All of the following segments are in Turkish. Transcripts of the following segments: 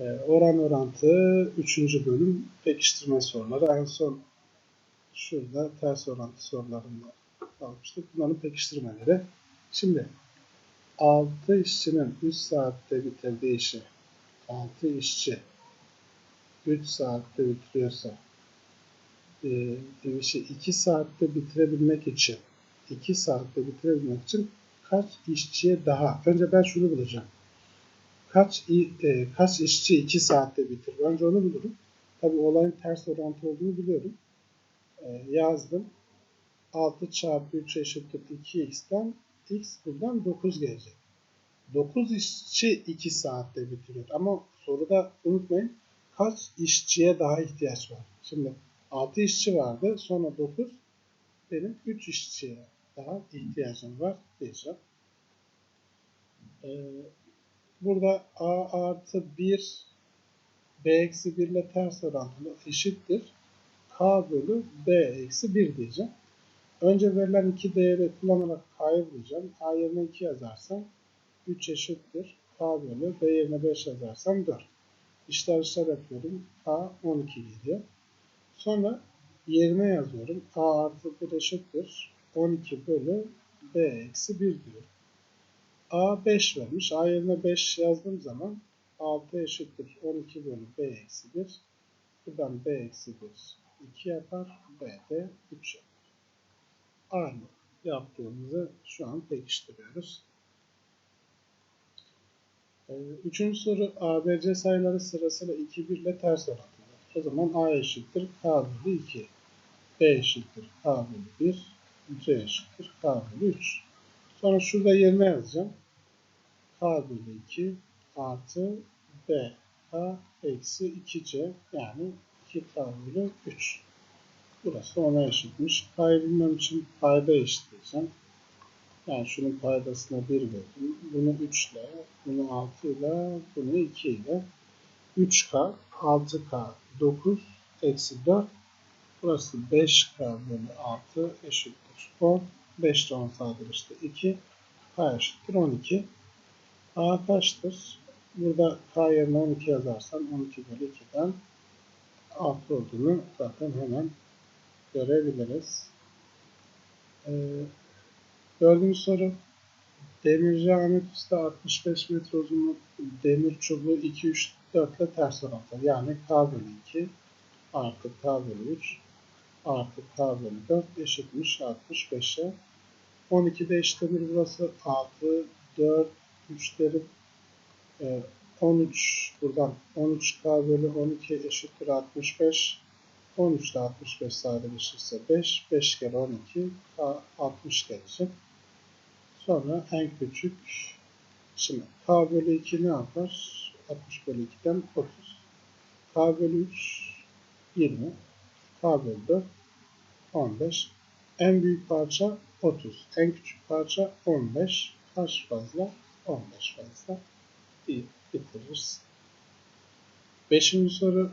Ee, oran orantı 3. bölüm pekiştirme soruları. En son şurada ters orantı sorularında kalmıştık. Bunların pekiştirmeleri. Şimdi 6 işçinin 3 saatte bitirdiği işi 6 işçi 3 saatte bitiriyorsa bir işi 2 saatte bitirebilmek için 2 saatte bitirebilmek için kaç işçiye daha önce ben şunu bulacağım. Kaç e, kaç işçi 2 saatte bitirir? Önce onu bulurum. Tabii olayın ters orantı olduğunu biliyorum. E, yazdım. 6 çarpı 3 eşittir 2x'ten x buradan 9 gelecek. 9 işçi 2 saatte bitiriyor. Ama soruda unutmayın kaç işçiye daha ihtiyaç var? Şimdi 6 işçi vardı. Sonra 9 benim 3 işçiye daha ihtiyacım var diyeceğim. Ee, burada a artı 1 b eksi 1 ile ters orantılı eşittir. k bölü b eksi 1 diyeceğim. Önce verilen iki değeri kullanarak k'yı bulacağım. a yerine 2 yazarsam 3 eşittir. k bölü b yerine 5 yazarsam 4. İşler işler yapıyorum. k 12 geliyor. Sonra yerine yazıyorum. a artı 1 eşittir. 12 bölü b eksi 1 diyor. A 5 vermiş. a yerine 5 yazdığım zaman 6 eşittir. 12 bölü b eksi 1. Buradan b eksi 1 2 yapar. b de 3 yapar. Aynı yaptığımızı şu an pekiştiriyoruz. Ee, Üçüncü soru ABC sayıları sırasıyla 2, 1 ile ters orantılı. O zaman A eşittir K bölü 2. B eşittir K bölü 1. C eşittir K bölü 3. Sonra şurada yerine yazacağım. K bölü 2 artı B K eksi 2C yani 2K bölü 3. Burası ona eşitmiş. K'yı bilmem için payda eşitleyeceğim. Yani şunun paydasına 1 verdim. Bunu 3 ile, bunu 6 ile, bunu 2 ile. 3K, 6K, 9, eksi 4. Burası 5K bölü 6 eşittir 10. 5 ile 10 sadeleşti 2. K eşittir 12. A kaçtır? Burada K yerine 12 yazarsam 12 bölü 2'den 6 olduğunu zaten hemen görebiliriz. Ee, Dördüncü soru. Demirci Ahmet Usta 65 metre uzunluk demir çubuğu 2, 3, 4 ile ters orantılı. Yani K bölü 2 artı K bölü 3 artı K bölü 4 eşitmiş 65'e. 12'de eşitlenir burası 6, 4, 3 derim. Ee, 13 buradan 13K bölü 12 eşittir 65. 13 ile 65 sadeleşirse 5. 5 kere 12 K 60 gelecek. Sonra en küçük şimdi K bölü 2 ne yapar? 60 bölü 2'den 30. K bölü 3 20. K bölü 4 15. En büyük parça 30. En küçük parça 15. Kaç fazla? 15 fazla. Bitiririz. Beşinci soru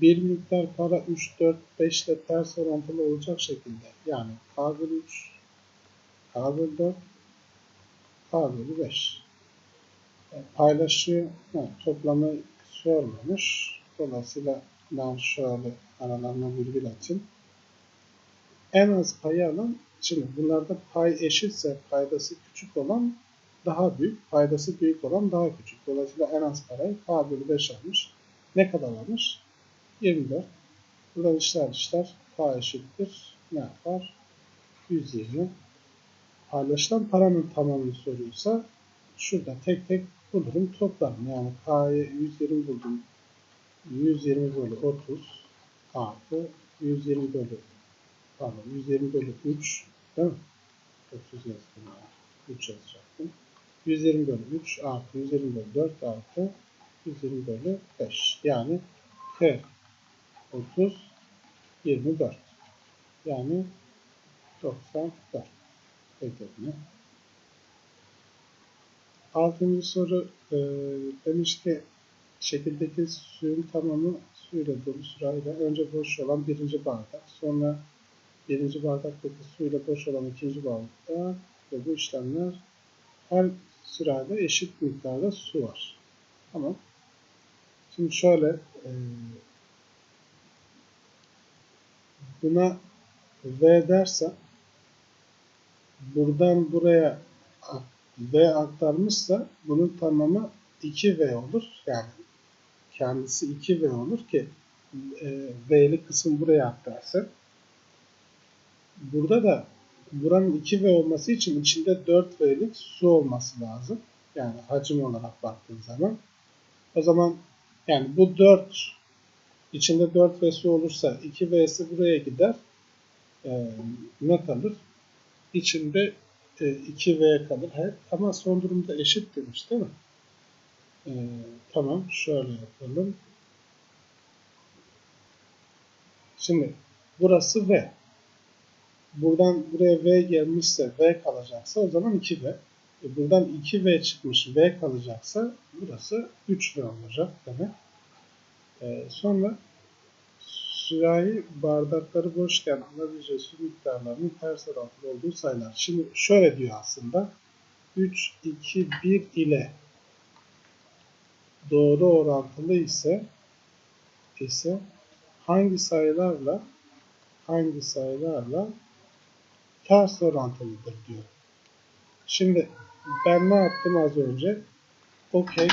bir miktar para 3, 4, 5 ile ters orantılı olacak şekilde yani K bölü 3, K bölü 4, K bölü 5 e, paylaşıyor. Ha, toplamı sormamış. Dolayısıyla ben şöyle aralarına virgül atayım. En az payı alan, şimdi bunlarda pay eşitse paydası küçük olan daha büyük, paydası büyük olan daha küçük. Dolayısıyla en az parayı K bölü 5 almış. Ne kadar almış? 24. Buradan işler işler. K eşittir. Ne yapar? 120. Paylaşılan paranın tamamını soruyorsa şurada tek tek bulurum toplarım. Yani K'yı 120 buldum. 120 bölü 30 artı 120 bölü pardon 120 bölü 3 değil mi? 30 yazdım ya. 3 yazacaktım. 120 bölü 3 artı 120 bölü 4 artı 120 bölü 5. Yani K 30 24. Yani 94 ödevini. Altıncı soru e, demiş ki şekildeki suyun tamamı suyla dolu sırayla önce boş olan birinci bardak sonra birinci bardaktaki suyla boş olan ikinci bardakta ve bu işlemler her sırada eşit miktarda su var. Tamam. Şimdi şöyle e, buna V dersem buradan buraya V aktarmışsa bunun tamamı 2V olur. Yani kendisi 2V olur ki e, V'li kısım buraya aktarsın. Burada da buranın 2V olması için içinde 4V'lik su olması lazım. Yani hacim olarak baktığın zaman. O zaman yani bu 4 içinde 4 V su olursa 2V'si buraya gider. Ee, ne kalır? İçinde e, 2V kalır. He- Ama son durumda eşit demiş değil mi? Ee, tamam şöyle yapalım. Şimdi burası V. Buradan buraya V gelmişse V kalacaksa o zaman 2V. E, buradan 2V çıkmış V kalacaksa burası 3V olacak demek. E, sonra sürahi bardakları boşken alabileceği su miktarlarının ters orantılı olduğu sayılar. Şimdi şöyle diyor aslında. 3, 2, 1 ile doğru orantılı ise ise hangi sayılarla hangi sayılarla ters orantılıdır diyor. Şimdi ben ne yaptım az önce? Okey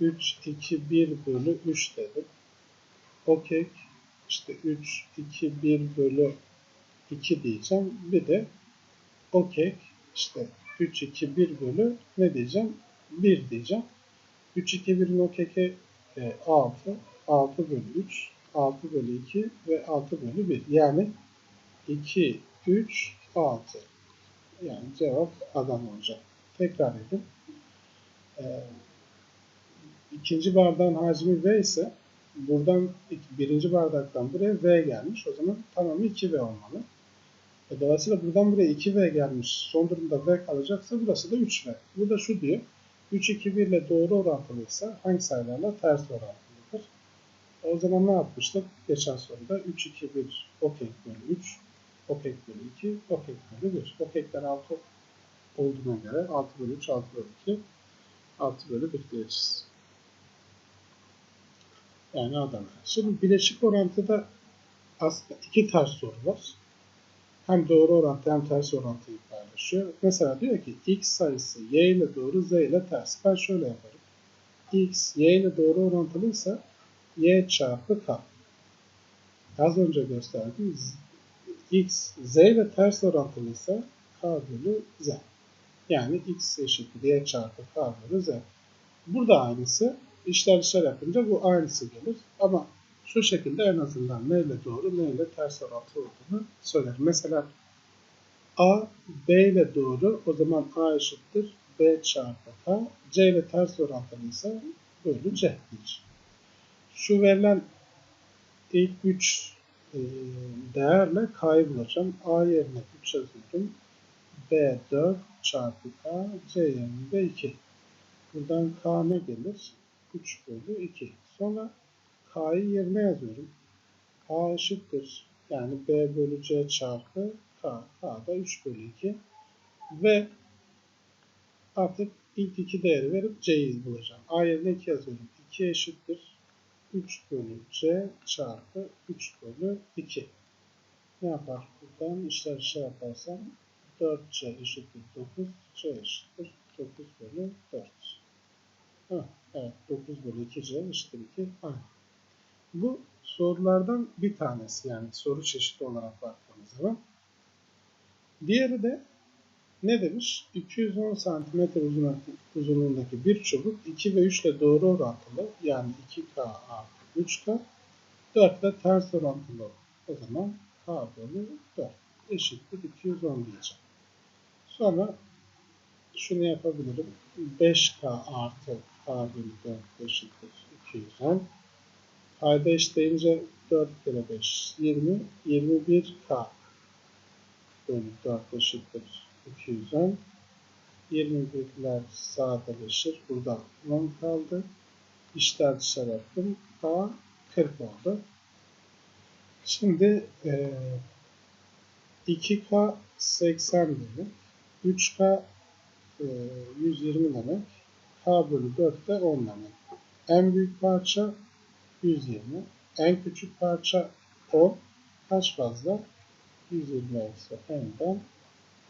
3, 2, 1 bölü 3 dedim. Okey işte 3, 2, 1 bölü 2 diyeceğim. Bir de okey işte 3, 2, 1 bölü ne diyeceğim? 1 diyeceğim. 3, 2, 1'in okeki e, 6, 6 bölü 3, 6 bölü 2 ve 6 bölü 1. Yani 2, 3, 6. Yani cevap adam olacak. Tekrar edin. Ee, ikinci bardağın hacmi V ise buradan birinci bardaktan buraya V gelmiş. O zaman tamamı 2V olmalı. E, Dolayısıyla buradan buraya 2V gelmiş. Son durumda V kalacaksa burası da 3V. Bu da şu diyor. 3, 2, 1 ile doğru orantılıysa hangi sayılarla ters orantılıdır? O zaman ne yapmıştık? Geçen soruda 3, 2, 1 okey bölü 3, okey bölü 2, okey bölü 1. Okeyler 6 olduğuna göre 6 bölü 3, 6 bölü 2, 6 bölü 1 diyeceğiz. Yani Adana. Şimdi bileşik orantıda aslında iki ters soru var. Hem doğru orantı hem ters orantıyı paylaşıyor. Mesela diyor ki x sayısı y ile doğru z ile ters. Ben şöyle yaparım. x y ile doğru orantılıysa y çarpı k. Az önce gösterdim. X z ile ters orantılıysa k bölü z. Yani x eşittir y çarpı k bölü z. Burada aynısı. İşler dışarı yapınca bu aynısı gelir. Ama şu şekilde en azından neyle doğru neyle ters orantı olduğunu söylerim. Mesela A B ile doğru o zaman A eşittir B çarpı K. C ile ters orantılıysa bölü C. Şu verilen ilk 3 değerle K'yı bulacağım. A yerine 3 yazıyorum. B 4 çarpı K. C yerine de 2. Buradan K ne gelir? 3 bölü 2. Sonra K'yı yerine yazıyorum. K eşittir. Yani B bölü C çarpı K. K da 3 bölü 2. Ve artık ilk iki değeri verip C'yi bulacağım. A yerine 2 yazıyorum. 2 eşittir. 3 bölü C çarpı 3 bölü 2. Ne yapar buradan? İşler şey yaparsam 4C eşittir 9. C eşittir 9 bölü 4. Ha, evet 9 bölü 2C eşittir 2. Aynı. Bu sorulardan bir tanesi yani soru çeşidi olarak baktığımız zaman. Diğeri de ne demiş? 210 cm uzunluğundaki bir çubuk 2 ve 3 ile doğru orantılı yani 2K artı 3K 4 ile ters orantılı. O zaman K bölü 4 eşittir 210 diyeceğim. Sonra şunu yapabilirim. 5K artı K bölü 4 eşittir 210. K'da eşitleyince 4 kere 5 20. 21K bölü 4 eşittir 210. 21'ler sadeleşir. Burada 10 kaldı. İşler dışarı attım. K 40 oldu. Şimdi e, 2K 80 demek. 3K e, 120 demek. K bölü 4 de 10 demek. En büyük parça 120. En küçük parça 10. Kaç fazla? 120 eksi 10'dan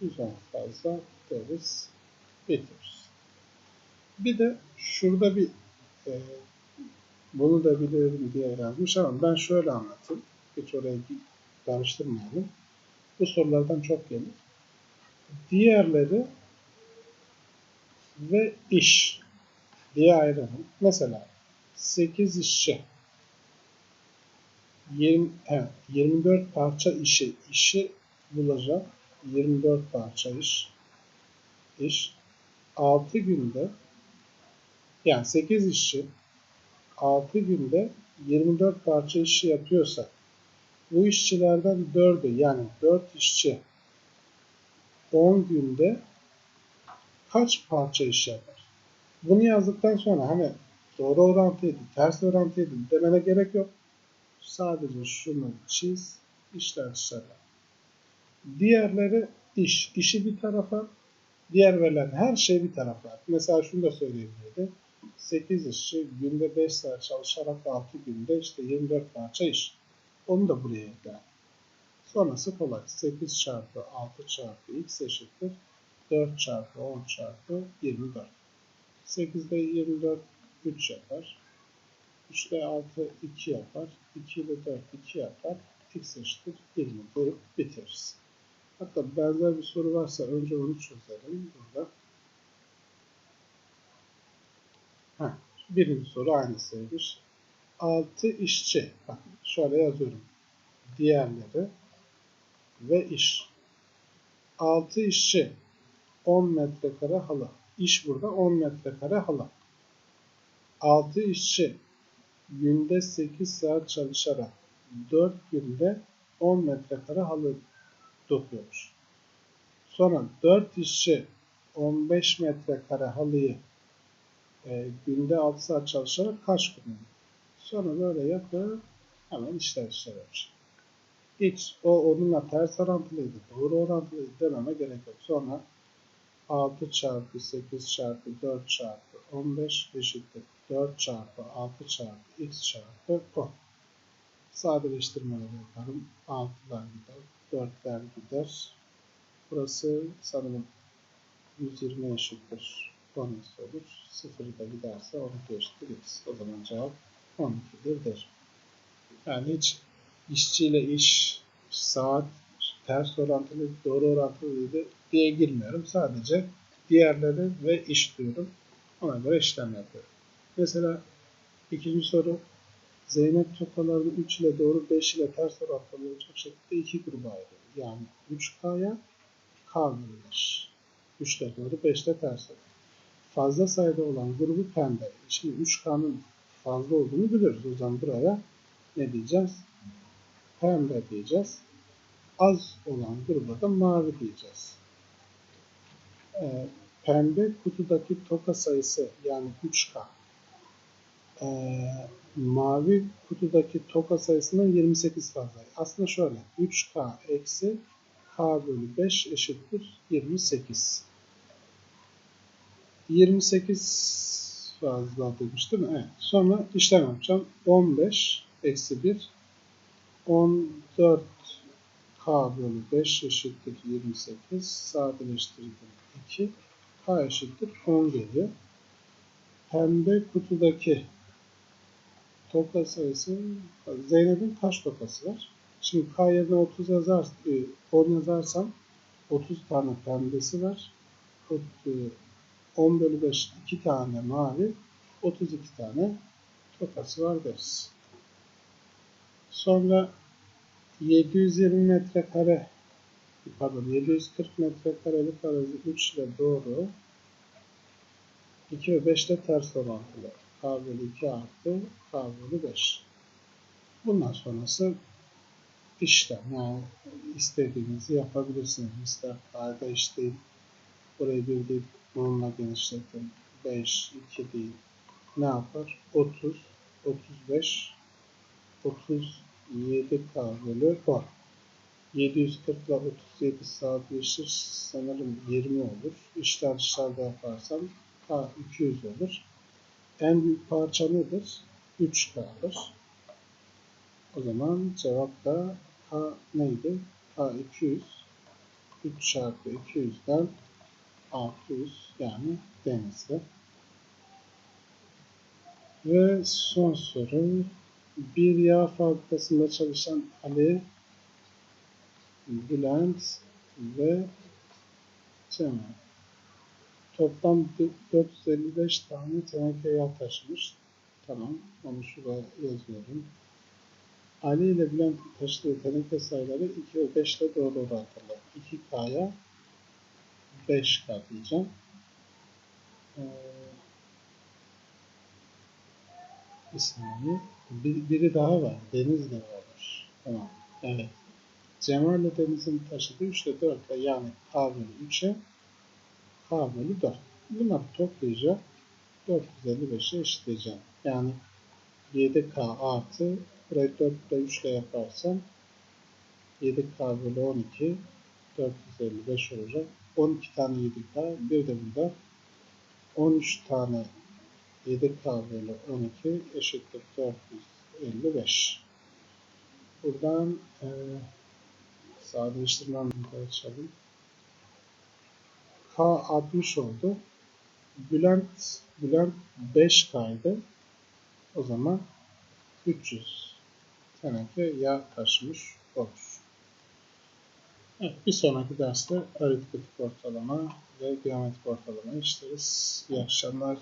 110 fazla deriz. Bitiririz. Bir de şurada bir e, bunu da biliyorum diye yazmış ama ben şöyle anlatayım. Hiç oraya karıştırmayalım. Bu sorulardan çok gelir. Diğerleri ve iş diye ayıralım. Mesela 8 işçi 20, he, 24 parça işi işi bulacak 24 parça iş iş 6 günde yani 8 işçi 6 günde 24 parça işi yapıyorsa bu işçilerden 4'ü yani 4 işçi 10 günde kaç parça iş yapar? Bunu yazdıktan sonra hani doğru orantıydı, ters orantıydı demene gerek yok. Sadece şunu çiz, işler dışarı. Diğerleri iş. İşi bir tarafa, diğer verilen her şey bir tarafa. Mesela şunu da söyleyebilirdi. 8 işçi günde 5 saat çalışarak 6 günde işte 24 parça iş. Onu da buraya ekler. Sonrası kolay. 8 çarpı 6 çarpı x eşittir. 4 çarpı 10 çarpı 24. 8'de 24 3 yapar. 3'te 6 2 yapar. 2 ile 4 2 yapar. x eşittir 20 deyip bitiririz. Hatta benzer bir soru varsa önce onu çözelim burada. Heh, birinci soru aynısıymış. 6 işçi. Bak şöyle yazıyorum. Diğerleri ve iş. 6 işçi 10 metrekare halı. İş burada 10 metrekare halı. 6 işçi günde 8 saat çalışarak 4 günde 10 metrekare halı dokuyormuş. Sonra 4 işçi 15 metrekare halıyı e, günde 6 saat çalışarak kaç kullanıyor? Sonra böyle yapıp hemen işler işler. X o onunla ters orantılıydı, doğru orantılıydı dememe gerek yok. Sonra 6 çarpı 8 çarpı 4 çarpı 15 eşittir 4 çarpı 6 çarpı x çarpı 10. Sadeleştirmeleri yaparım. 6'lar gider, 4'ler gider. Burası sanırım 120 eşittir 10 olur. 0 da giderse 12 eşittir. O zaman cevap 12'dir der. Yani hiç işçiyle iş, saat, ters orantılı, doğru orantılıydı diye girmiyorum. Sadece diğerleri ve iş diyorum. Ona göre işlem yapıyorum. Mesela ikinci soru Zeynep tokalarını 3 ile doğru 5 ile ters orantılı olacak şekilde iki gruba ayırıyor. Yani 3K'ya K bölünür. 3 ile doğru 5 ile ters orantılı. Fazla sayıda olan grubu pembe. Şimdi 3K'nın fazla olduğunu biliyoruz. O zaman buraya ne diyeceğiz? Pembe diyeceğiz. Az olan gruba da mavi diyeceğiz. Ee, pembe kutudaki toka sayısı yani 3K. Ee, mavi kutudaki toka sayısından 28 fazla. Aslında şöyle 3K eksi K bölü 5 eşittir 28. 28 fazla demiştim. Evet. Sonra işlem yapacağım. 15 eksi 1 14 K bölü 5 eşittir 28. Sadeleştirdim 2. K eşittir 10 geliyor. Pembe kutudaki toka sayısı Zeynep'in kaç tokası var? Şimdi K yerine 30 yazar, 10 yazarsam 30 tane pembesi var. 10 bölü 5 2 tane mavi 32 tane tokası var deriz. Sonra 720 metrekare pardon 740 metrekarelik arazi 3 ile doğru 2 ve 5 ile ters orantılı. K bölü 2 artı K bölü 5. Bundan sonrası işlem. Yani istediğinizi yapabilirsiniz. İster K'da işleyin. Burayı bir değil bununla genişletin. 5, 2 değil. Ne yapar? 30, 35, 37 K bölü 10. 740 ile 37 sadeleşir. Sanırım 20 olur. İşler dışarıda yaparsam K 200 olur. En büyük parça nedir? 3K'dır. O zaman cevap da K neydi? K 200. 3 çarpı 200'den 600 yani denizli. Ve son soru. Bir yağ fabrikasında çalışan Ali, Bülent ve Cemal. Toplam 455 tane teneke yağ taşımış. Tamam, onu şuraya yazıyorum. Ali ile Bülent'in taşıdığı teneke sayıları 2 ve 5 ile doğru orantılı. 2K'ya 5K diyeceğim. Ee, bir. Bir, biri daha var. Deniz de varmış. Tamam. Evet. Cemal ile Deniz'in taşıdığı 3 ile 4 ile yani K bölü 3'e K bölü 4. Bunları toplayacağım. 455'e eşitleyeceğim. Yani 7K artı burayı 4 ile 3 ile yaparsam 7K bölü 12 455 olacak. 12 tane 7K bir de burada 13 tane 7K bölü 12 eşittir 455. Buradan e, sadeleştirmem açalım. K 60 oldu. Bülent, Bülent 5K'ydı. O zaman 300 teneke yağ taşımış olur. Evet, bir sonraki derste aritmetik ortalama ve geometrik ortalama işleriz. İyi akşamlar,